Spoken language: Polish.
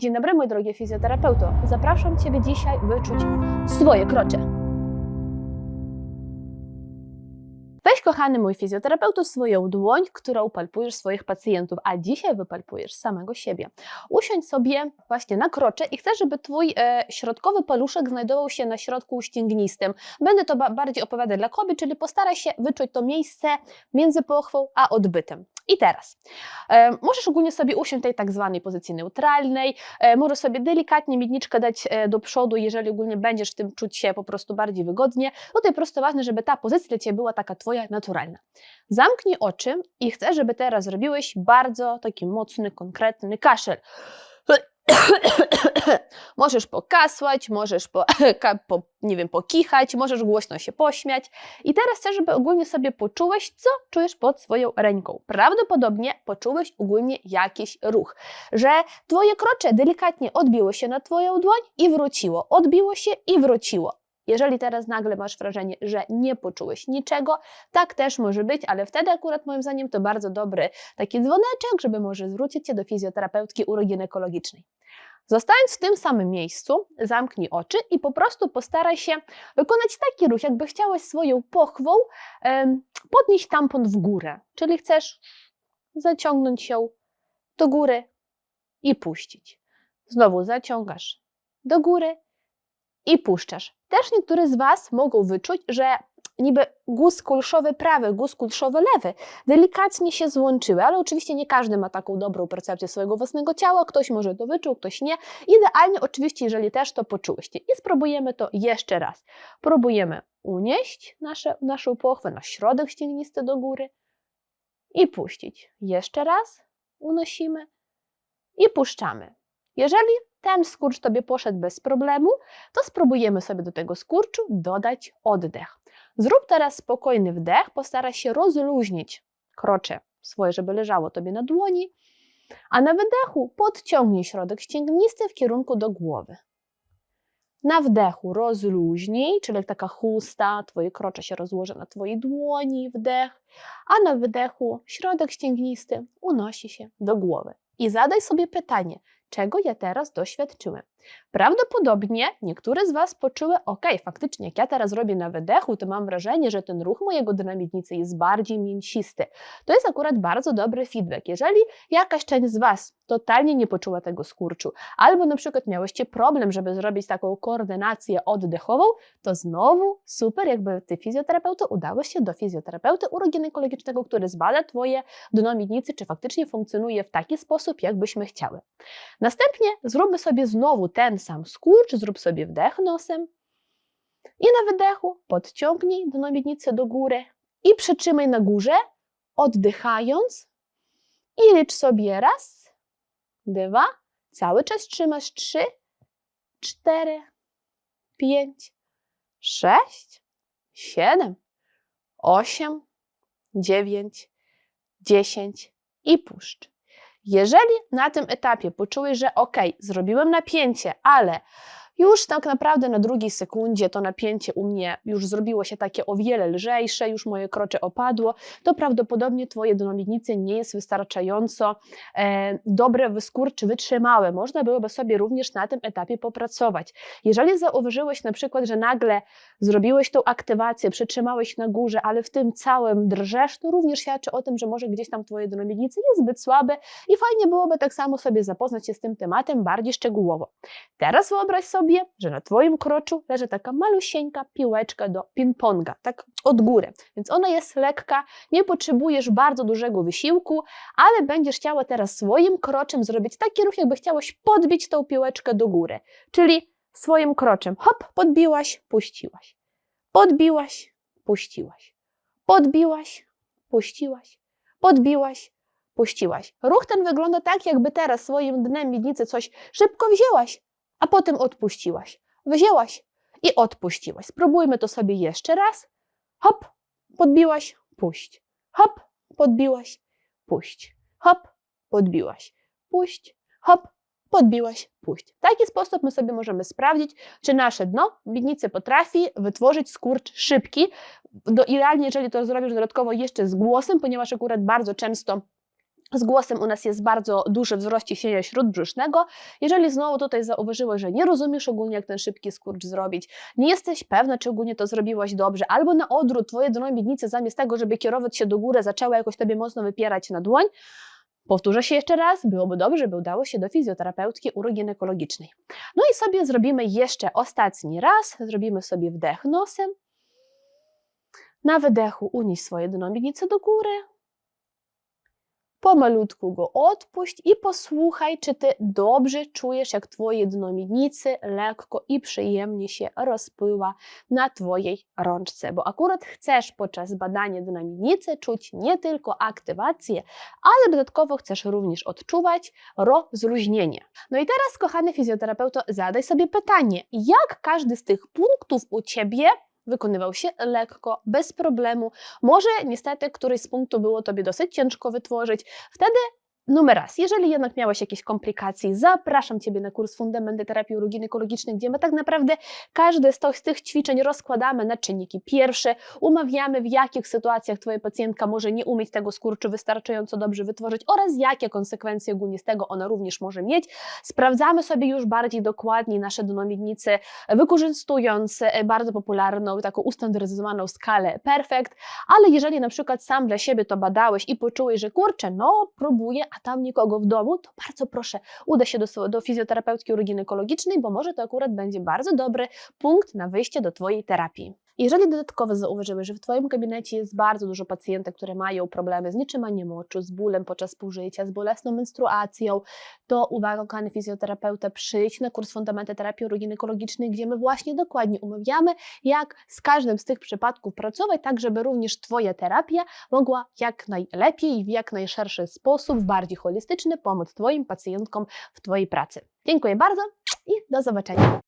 Dzień dobry, mój drogi fizjoterapeuto. Zapraszam Ciebie dzisiaj wyczuć swoje krocze. Weź, kochany mój fizjoterapeuto, swoją dłoń, którą palpujesz swoich pacjentów, a dzisiaj wypalpujesz samego siebie. Usiądź sobie właśnie na krocze i chcę, żeby Twój e, środkowy paluszek znajdował się na środku ścięgnistym. Będę to ba- bardziej opowiadać dla kobiet, czyli postaraj się wyczuć to miejsce między pochwą a odbytem. I teraz e, możesz ogólnie sobie usiąść tej tak zwanej pozycji neutralnej, e, możesz sobie delikatnie miedniczkę dać e, do przodu, jeżeli ogólnie będziesz w tym czuć się po prostu bardziej wygodnie. Tutaj po prostu ważne, żeby ta pozycja dla Ciebie była taka Twoja naturalna. Zamknij oczy i chcę, żeby teraz zrobiłeś bardzo taki mocny, konkretny kaszel. możesz pokasłać, możesz po, po, nie wiem, pokichać, możesz głośno się pośmiać. I teraz chcę, żeby ogólnie sobie poczułeś, co czujesz pod swoją ręką. Prawdopodobnie poczułeś ogólnie jakiś ruch, że twoje krocze delikatnie odbiło się na twoją dłoń i wróciło, odbiło się i wróciło. Jeżeli teraz nagle masz wrażenie, że nie poczułeś niczego, tak też może być, ale wtedy akurat moim zdaniem to bardzo dobry taki dzwoneczek, żeby może zwrócić się do fizjoterapeutki uroginekologicznej. Zostając w tym samym miejscu, zamknij oczy i po prostu postaraj się wykonać taki ruch, jakby chciałeś swoją pochwą podnieść tampon w górę. Czyli chcesz zaciągnąć ją do góry i puścić. Znowu zaciągasz do góry i puszczasz. Też niektórzy z Was mogą wyczuć, że niby guz kulszowy prawy, guz kulszowy lewy delikatnie się złączyły, ale oczywiście nie każdy ma taką dobrą percepcję swojego własnego ciała, ktoś może to wyczuł, ktoś nie. Idealnie oczywiście, jeżeli też to poczułyście. I spróbujemy to jeszcze raz. Próbujemy unieść nasze, naszą pochwę na środek ścięgnisty do góry i puścić. Jeszcze raz unosimy i puszczamy. Jeżeli ten skurcz Tobie poszedł bez problemu, to spróbujemy sobie do tego skurczu dodać oddech. Zrób teraz spokojny wdech, postaraj się rozluźnić krocze swoje, żeby leżało Tobie na dłoni, a na wydechu podciągnij środek ścięgnisty w kierunku do głowy. Na wdechu rozluźnij, czyli jak taka chusta, Twoje krocze się rozłoży na Twojej dłoni, wdech, a na wydechu środek ścięgnisty unosi się do głowy. I zadaj sobie pytanie, czego ja teraz doświadczyłem. Prawdopodobnie niektóre z Was poczuły, ok, faktycznie, jak ja teraz robię na wydechu, to mam wrażenie, że ten ruch mojego dynamicznicy jest bardziej mięsisty. To jest akurat bardzo dobry feedback. Jeżeli jakaś część z Was totalnie nie poczuła tego skurczu, albo na przykład miałyście problem, żeby zrobić taką koordynację oddechową, to znowu super, jakby Ty fizjoterapeuta udałeś się do fizjoterapeuty uroginekologicznego, który zbada Twoje dno miednicy, czy faktycznie funkcjonuje w taki sposób, jakbyśmy chciały. Następnie zróbmy sobie znowu ten sam skurcz, zrób sobie wdech nosem i na wydechu podciągnij dno miednicy do góry i przytrzymaj na górze, oddychając i licz sobie raz, dwa, cały czas trzymasz trzy, cztery, pięć, sześć, siedem, osiem, dziewięć, dziesięć i puszcz. Jeżeli na tym etapie poczułeś, że ok, zrobiłem napięcie, ale już tak naprawdę na drugiej sekundzie to napięcie u mnie już zrobiło się takie o wiele lżejsze, już moje krocze opadło, to prawdopodobnie Twoje dno nie jest wystarczająco e, dobre, wyskurczy, wytrzymałe. Można byłoby sobie również na tym etapie popracować. Jeżeli zauważyłeś na przykład, że nagle zrobiłeś tą aktywację, przytrzymałeś na górze, ale w tym całym drżesz, to również świadczy o tym, że może gdzieś tam Twoje dno jest zbyt słabe i fajnie byłoby tak samo sobie zapoznać się z tym tematem bardziej szczegółowo. Teraz wyobraź sobie, że na Twoim kroczu leży taka malusieńka piłeczka do ping-ponga, tak od góry. Więc ona jest lekka, nie potrzebujesz bardzo dużego wysiłku, ale będziesz chciała teraz swoim kroczem zrobić taki ruch, jakby chciałaś podbić tą piłeczkę do góry. Czyli swoim kroczem, hop, podbiłaś, puściłaś. Podbiłaś, puściłaś. Podbiłaś, puściłaś. Podbiłaś, puściłaś. Ruch ten wygląda tak, jakby teraz swoim dnem miednicy coś szybko wzięłaś, a potem odpuściłaś. Wzięłaś i odpuściłaś. Spróbujmy to sobie jeszcze raz. Hop, podbiłaś, puść. Hop, podbiłaś, puść. Hop, podbiłaś, puść. Hop, podbiłaś, puść. W taki sposób my sobie możemy sprawdzić, czy nasze dno miednicy potrafi wytworzyć skurcz szybki. Do, idealnie, jeżeli to zrobisz dodatkowo jeszcze z głosem, ponieważ akurat bardzo często Z głosem u nas jest bardzo duży wzrost ciśnienia śródbrzusznego. Jeżeli znowu tutaj zauważyłeś, że nie rozumiesz ogólnie, jak ten szybki skurcz zrobić, nie jesteś pewna, czy ogólnie to zrobiłaś dobrze, albo na odwrót twoje dno miednicy zamiast tego, żeby kierować się do góry, zaczęła jakoś tobie mocno wypierać na dłoń, Powtórzę się jeszcze raz, byłoby dobrze, by udało się do fizjoterapeutki uroginekologicznej. No i sobie zrobimy jeszcze ostatni raz, zrobimy sobie wdech nosem. Na wydechu unieś swoje dno miednicy do góry, Pomalutku go odpuść i posłuchaj, czy ty dobrze czujesz, jak twoje dno miednicy lekko i przyjemnie się rozpływa na twojej rączce, bo akurat chcesz podczas badania dna miednicy czuć nie tylko aktywację, ale dodatkowo chcesz również odczuwać rozluźnienie. No i teraz, kochany fizjoterapeuto, zadaj sobie pytanie, jak każdy z tych punktów u ciebie wykonywał się lekko, bez problemu. Może niestety któryś z punktów było Tobie dosyć ciężko wytworzyć. Wtedy Numer raz, jeżeli jednak miałeś jakieś komplikacje, zapraszam Ciebie na kurs Fundamenty Terapii Uroginekologicznej, gdzie my tak naprawdę każde z, tych ćwiczeń rozkładamy na czynniki pierwsze, umawiamy w jakich sytuacjach Twoja pacjentka może nie umieć tego skurczu wystarczająco dobrze wytworzyć oraz jakie konsekwencje ogólnie z tego ona również może mieć. Sprawdzamy sobie już bardziej dokładnie nasze dno miednicy, wykorzystując e, bardzo popularną, taką ustandaryzowaną skalę Perfect, ale jeżeli na przykład sam dla siebie to badałeś i poczułeś, że kurczę, no próbuję, a tam nikogo w domu, to bardzo proszę, uda się do, do fizjoterapeutki uroginekologicznej, bo może to akurat będzie bardzo dobry punkt na wyjście do Twojej terapii. Jeżeli dodatkowo zauważymy, że w Twoim gabinecie jest bardzo dużo pacjentek, które mają problemy z nietrzymaniem moczu, z bólem podczas półżycia, z bolesną menstruacją, to uwaga, kochany fizjoterapeuta, przyjdź na kurs Fundamenty Terapii Uroginekologicznej, gdzie my właśnie dokładnie umawiamy, jak z każdym z tych przypadków pracować, tak żeby również Twoja terapia mogła jak najlepiej i w jak najszerszy sposób, w bardziej holistyczny, pomóc Twoim pacjentkom w Twojej pracy. Dziękuję bardzo i do zobaczenia.